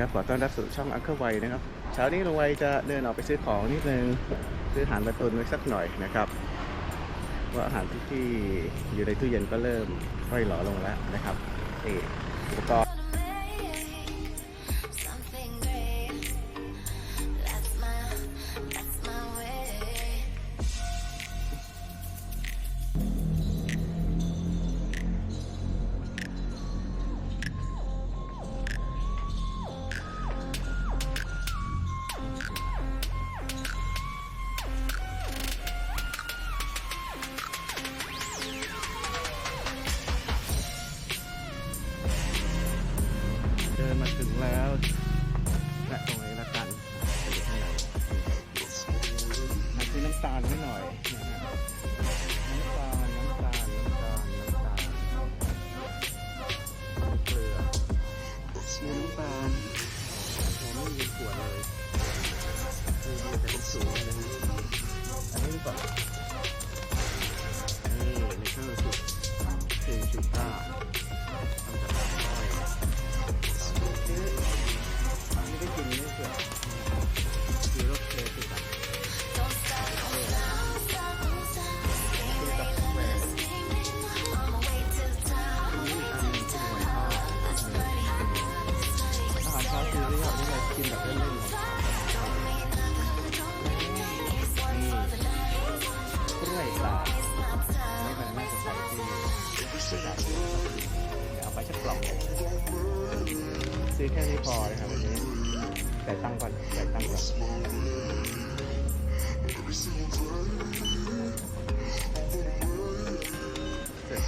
ครับขอต้อนรับสู่ช่องอังเคิลไวนะครับเช้านี้ลุงไวจะเดินออกไปซื้อของนิดนึงซื้ออาหารมาตุนไว้สักหน่อยนะครับว่าอาหารที่ที่อยู่ในตู้เย็นก็เริ่มค่อยหล่อลงแล้วนะครับเอออุปกรณ์ น้ำตาลให้หน่อยน้ำตาลน้ำตาลน้ำตาลน้ำตาลเกลือน้ำตาลเราไม่มีขวดเลยคือมีแต่เป็นสูงนะฮะอันนี้ดีกว่านี่ในเครื่องสุดสี่สิบห้าทำจากน้ำอ้อยไม่ได้กินไม่เสือคือ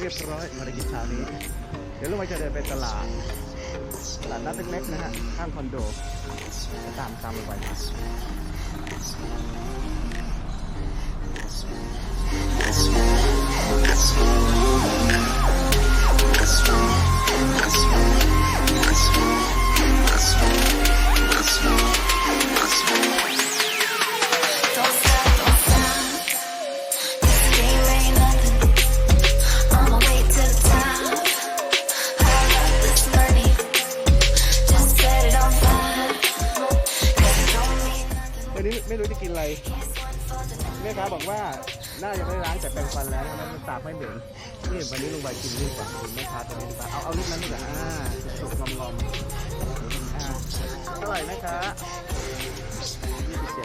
เรียบร้อยภารกิจเช้านี้ เดี๋ยวเราไปจะเดินไปตลาด ตลาดนัดเล็กๆนะฮะ ข้างคอนโดตามตามลงไปนะ นนี่ก่อนคุณแม่ค้าตัวนี้ดีกว่าเอาเอาลูกนั้นดีกว่าอ่าสุกๆงอมๆอ่าเท่าไหร่แม่ค้า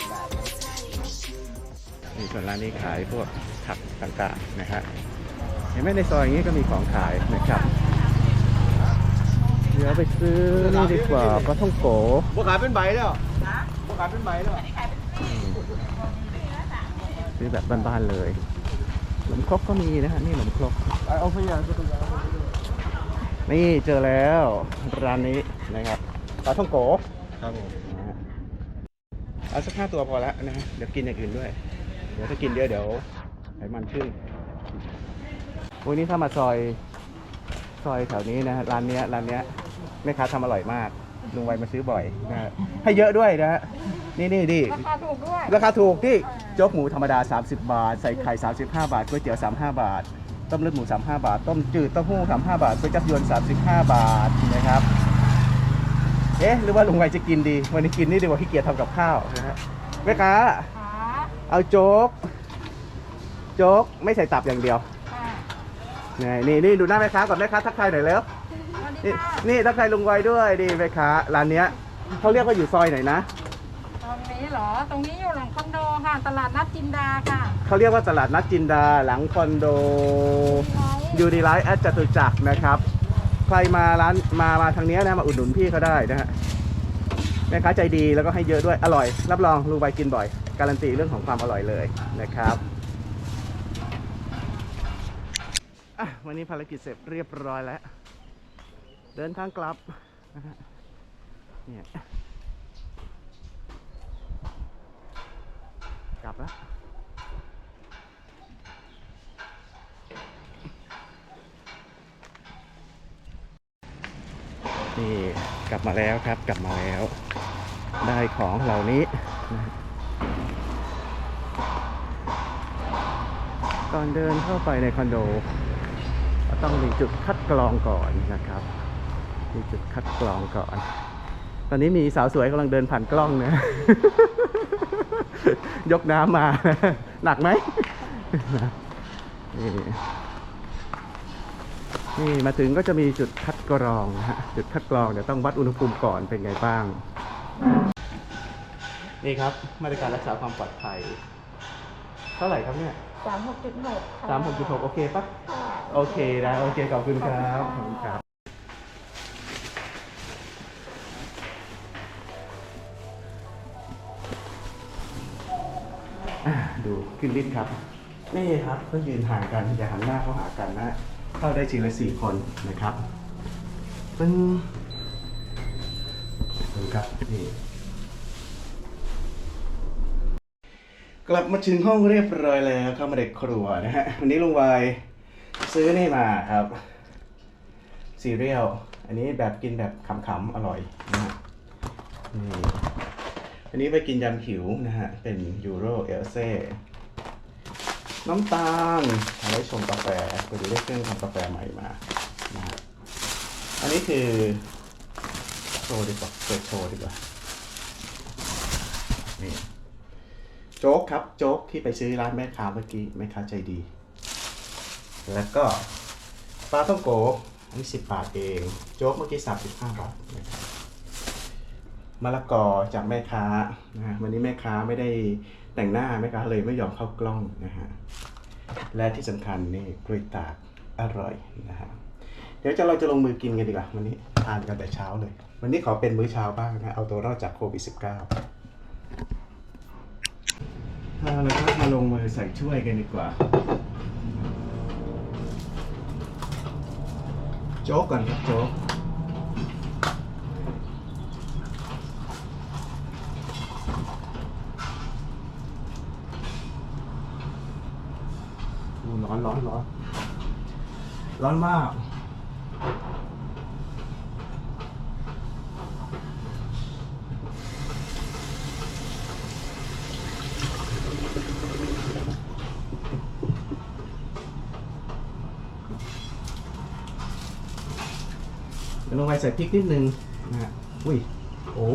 27บาทนี่ส่วนร้านนี้ขายพวกผักต่างๆนะฮะเห็นไหมในซอยอย่างนี้ก็มีของขายนะครับเดี๋ยวไปซื้อนี่ดีกว่าปลาท่องโกบัวขายเป็นใบแล้วบัวขายเป็นใบแล้วซื้อแบบบ้านๆเลย ขนมครกก็มีนะฮะนี่ขนมครกเอาพยานก็ต้องนี่เจอแล้วร้านนี้นะครับปลาท่องโกครับผมนะฮะเอาสักห้าตัวพอแล้วนะฮะเดี๋ยวกินอย่างอื่นด้วย เดี๋ยวถ้ากินเยอะเดี๋ยวไขมันขึ้นวันนี้ถ้ามาซอยซอยแถวนี้นะฮะร้านเนี้ยร้านเนี้ยแม่ค้าทำอร่อยมากลุงไวมาซื้อบ่อยนะฮะให้เยอะด้วยนะฮะ นี่นี่ดิราคาถูกด้วย ราคาถูกที่โจ๊กหมูธรรมดา 30 บาท ใส่ไข่ 35 บาทก๋วยเตี๋ยว 35 บาท ต้มเลือดหมู 35 บาท ต้มจืดเต้าหู้ 35 บาทก๋วยจับยวน 35 บาทนะครับ เอ๊ะ หรือว่าลุงไวจะกินดี วันนี้กินนี่ดีกว่าขี้เกียจทำกับข้าวนะฮะแม่ค้าขาเอาโจ๊ก โจ๊กไม่ใส่ตับอย่างเดียวค่ะนี่นี่นี่ดูหน้าแม่ค้าก่อนแม่ค้าทักทายหน่อยแล้วสวัสดีนี่ค่ะนี่ทักทายลุงไวด้วยดีแม่ค้าร้านเนี้ยเขาเรียกว่าอยู่ซอยไหนนะตรง นี้เหรอ ตรงนี้อยู่หลังคอนโดค่ะ ตลาดนัดจินดาค่ะเขาเรียกว่าตลาดนัดจินดาหลังคอนโดยูดีไลท์แอดจตุจักรนะครับ ใครมาร้านมามาทางเนี้ยนะมาอุดหนุนพี่เขาได้นะฮะแม่ค้าใจดีแล้วก็ให้เยอะด้วยอร่อย รับรองลุงใบกินบ่อย การันตีเรื่องของความอร่อยเลยนะครับอะวันนี้ภารกิจเสร็จเรียบร้อยแล้ว เดินทางกลับนะฮะเนี่ยกลับแล้ว นี่กลับมาแล้วครับกลับมาแล้ว ได้ของเหล่านี้ ก่อนเดินเข้าไปในคอนโดก็ต้องมีจุดคัดกรองก่อนนะครับ มีจุดคัดกรองก่อน ตอนนี้มีสาวสวยกำลังเดินผ่านกล้องนะ ยกน้ำมา หนักไหมนี่ นี่มาถึงก็จะมีจุดคัดกรองนะฮะจุดคัดกรองเดี๋ยวต้องวัดอุณหภูมิก่อนเป็นไงบ้าง นี่ครับมาตรการรักษาความปลอดภัย เท่าไหร่ครับเนี่ยสามหกจุดหกสามหกจุดหกโอเคปะโอเคนะโอเคขอบคุณครับขอบคุณครับอะดูขึ้นลิฟต์ครับ นี่ครับก็ยืนห่างกันอย่าหันหน้าเข้าหากันนะ เข้าได้ทีละสี่คนนะครับปึ้งดูครับนี่กลับมาถึงห้องเรียบร้อยแล้วเข้ามาเด็กครัวนะฮะวันนี้ลุงวายซื้อนี่มาครับซีเรียลอันนี้แบบกินแบบขำๆอร่อยนะฮะนี่อันนี้ไปกินยำหิวนะฮะเป็นยูโรเอลเซ่ น้ำตาลเอาไว้ชงกาแฟไปดูได้เครื่องทำกาแฟใหม่มานะอันนี้คือโชว์ดีกว่าเปิดโชว์ดีกว่านี่โจ๊กครับ โจ๊กที่ไปซื้อร้านแม่ค้าเมื่อกี้แม่ค้าใจดี แล้วก็ปลาต้องโกอันนี้สิบบาทเอง โจ๊กเมื่อกี้สามสิบห้าบาทนะครับมะละกอจากแม่ค้านะวันนี้แม่ค้าไม่ได้แต่งหน้าแม่ค้าเลยไม่ยอมเข้ากล้องนะฮะ และที่สำคัญนี่กล้วยตากอร่อยนะฮะเดี๋ยวจะเราจะลงมือกินกันดีกว่าวันนี้ทานกันแต่เช้าเลย วันนี้ขอเป็นมื้อเช้าบ้างนะเอาตัวรอดจากโควิด -19 เอาละครับมาลงมือใส่ช่วยกันดีกว่า โจ๊กก่อนครับโจ๊ก อู้ร้อนร้อนร้อนร้อนมาก ลงไปใส่พริกนิดนึงนะฮะอุ้ย โอ้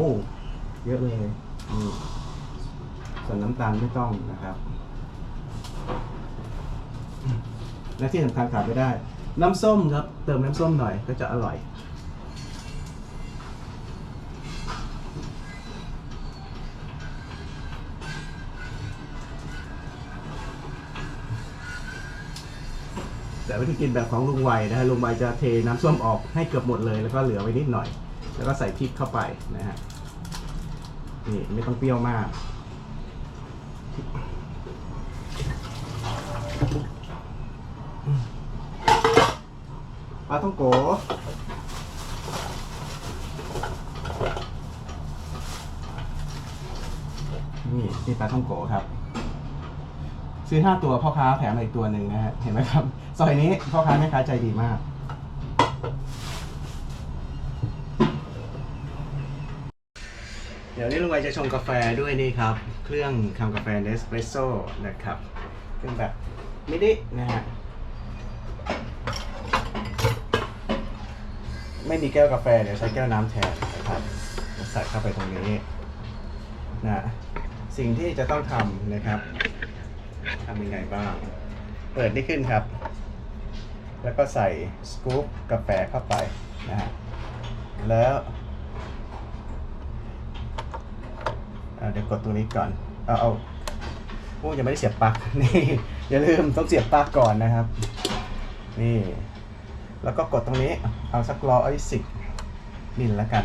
เยอะเลยส่วนน้ำตาลไม่ต้องนะครับ และที่สำคัญขาดไม่ได้ น้ำส้มครับ เติมน้ำส้มหน่อยก็จะอร่อย แต่วิธีกินแบบของลุงไวนะฮะลุงไวจะเทน้ำส้มออกให้เกือบหมดเลย แล้วก็เหลือไว้นิดหน่อย แล้วก็ใส่พริกเข้าไปนะฮะนี่ไม่ต้องเปรี้ยวมาก ปลาต้องโกนี่นี่ปลาท่องโกครับ ซื้อห้าตัวพ่อค้าแถมมาอีกตัวหนึ่งนะฮะ เห็นไหมครับ ซอยนี้พ่อค้าแม่ค้าใจดีมาก เดี๋ยวนี้ลุงไวจะชงกาแฟด้วยนี่ครับ เครื่องทำกาแฟเนสเปรสโซ่นะครับ เครื่องแบบมินินะฮะ ไม่มีแก้วกาแฟเดี๋ยวใช้แก้วน้ำแทนนะครับใส่เข้าไปตรงนี้นะสิ่งที่จะต้องทำนะครับทำยังไงบ้าง เปิดนี่ขึ้นครับ แล้วก็ใส่สกู๊ปกาแฟเข้าไปนะฮะแล้วเดี๋ยวกดตรงนี้ก่อน เอาเอาโอ้ยังไม่ได้เสียบปลั๊กนี่อย่าลืมต้องเสียบปลั๊กก่อนนะครับ นี่ แล้วก็กดตรงนี้เอาสักร้อยสิบมิลแล้วกัน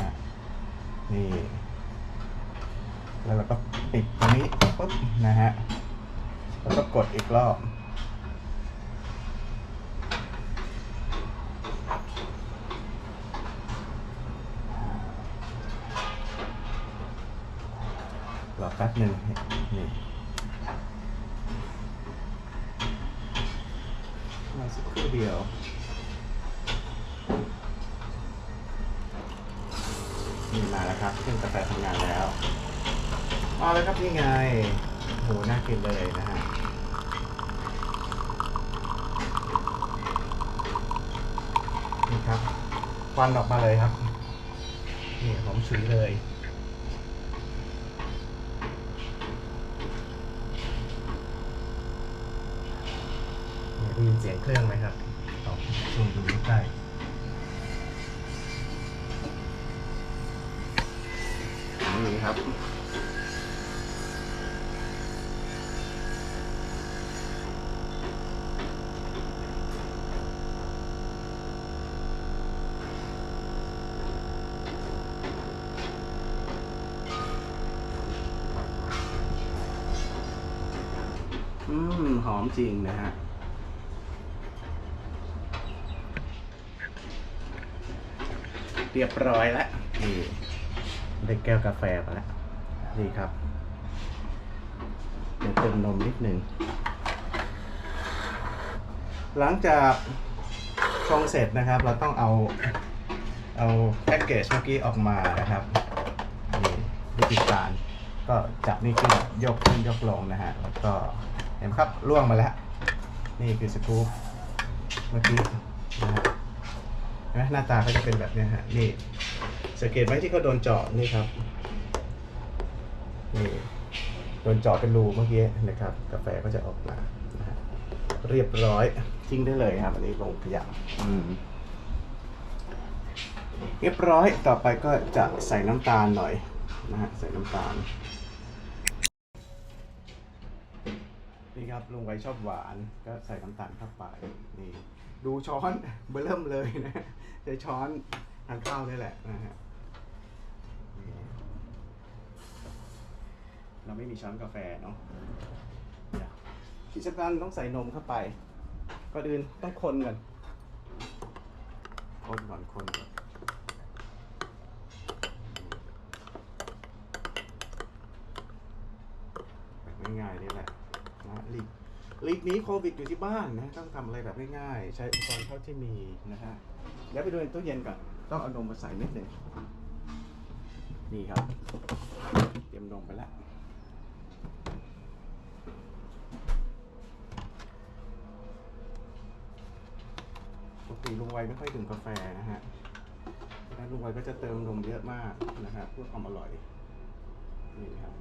นะนี่แล้วเราก็ปิดตรงนี้ปุ๊บนะฮะแล้วก็กดอีกรอบรอแป๊บหนึ่งนี่รอสักครู่เดียว มาแล้วครับเครื่องกาแฟทำงานแล้วมาแล้วครับนี่ไงโหน่ากินเลยนะฮะนี่ครับควันออกมาเลยครับนี่หอมฉุยเลยนี่ยได้ยินเสียงเครื่องไหมครับลองซูมดูใกล้ นี่ครับ อืม หอมจริงนะฮะเรียบร้อยแล้ว ได้แก้วกาแฟมาแล้วนี่ครับเดี๋ยวเติมนมนิดหนึ่ง หลังจากชงเสร็จนะครับ เราต้องเอาเอาแพ็กเกจเมื่อกี้ออกมานะครับนี่วิธีการก็จับนี่ขึ้นยกขึ้นยกลงนะฮะแล้วก็เห็นครับล่วงมาแล้ว นี่คือสกู๊ปเมื่อกี้นะฮะเห็นไหมหน้าตาก็จะเป็นแบบนี้ฮะนี่ สังเกตไหมที่เขาโดนเจาะนี่ครับนี่โดนเจาะเป็นรูเมื่อกี้นะครับ กาแฟก็จะออกมานะฮะเรียบร้อยทิ้งได้เลยครับ อันนี้ลงขยะอืมเรียบร้อยต่อไปก็จะใส่น้ำตาลหน่อยนะฮะใส่น้ำตาลนี่ครับลุงไว้ชอบหวานก็ใส่น้ำตาลเข้าไปนี่ดูช้อนเบอร์เริ่มเลยนะใช้ช้อนทานข้าวนี่แหละนะฮะนี่ เราไม่มีช้อนกาแฟเนาะเดี๋ยวที่สำคัญต้องใส่นมเข้าไปก่อนอื่นต้องคนก่อนคนก่อนคนก่อนแบบง่ายๆนี่แหละนะลีกลีกนี้โควิดอยู่ที่บ้านนะต้องทำอะไรแบบง่ายๆ ใช้อุปกรณ์เท่าที่มีนะฮะเดี๋ยวไปดูในตู้เย็นก่อน ต้องเอานมมาใส่นิดหนึ่งนี่ครับ เตรียมนมไปแล้วปกติ ลุงไวไม่ค่อยดื่มกาแฟนะฮะแล้วลุงไวก็จะเติมนมเยอะมากนะฮะเพื่อความอร่อยนี่ครับ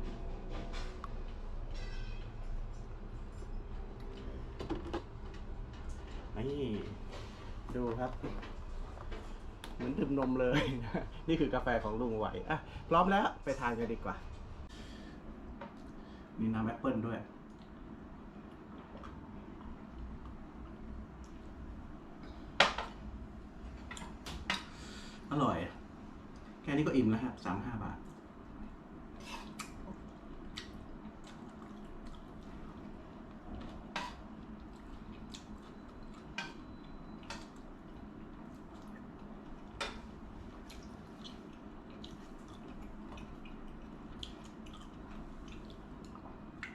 นี่ดูครับ เหมือนดื่มนมเลยนี่คือกาแฟของลุงไหวอะพร้อมแล้วไปทานกันดีกว่า มีน้ำแอปเปิลด้วย อร่อย แค่นี้ก็อิ่มแล้วครับสามห้าบาท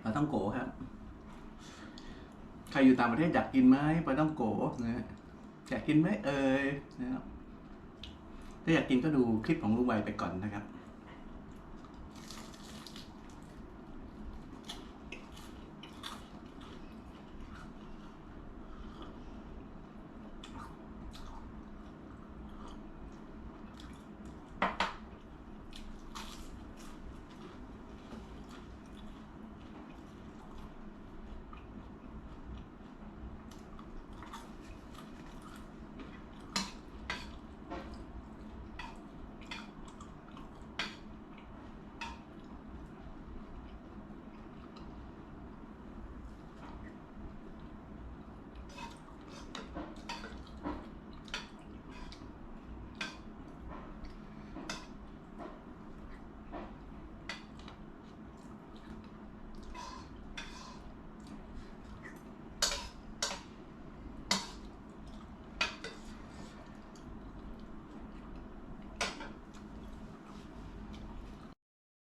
ปลาต้องโกครับ ใครอยู่ต่างประเทศอยากกินไหมปลาต้องโกนะฮะอยากกินไหมเอ่ยนะครับ ถ้าอยากกินก็ดูคลิปของลุงไวไปก่อนนะครับ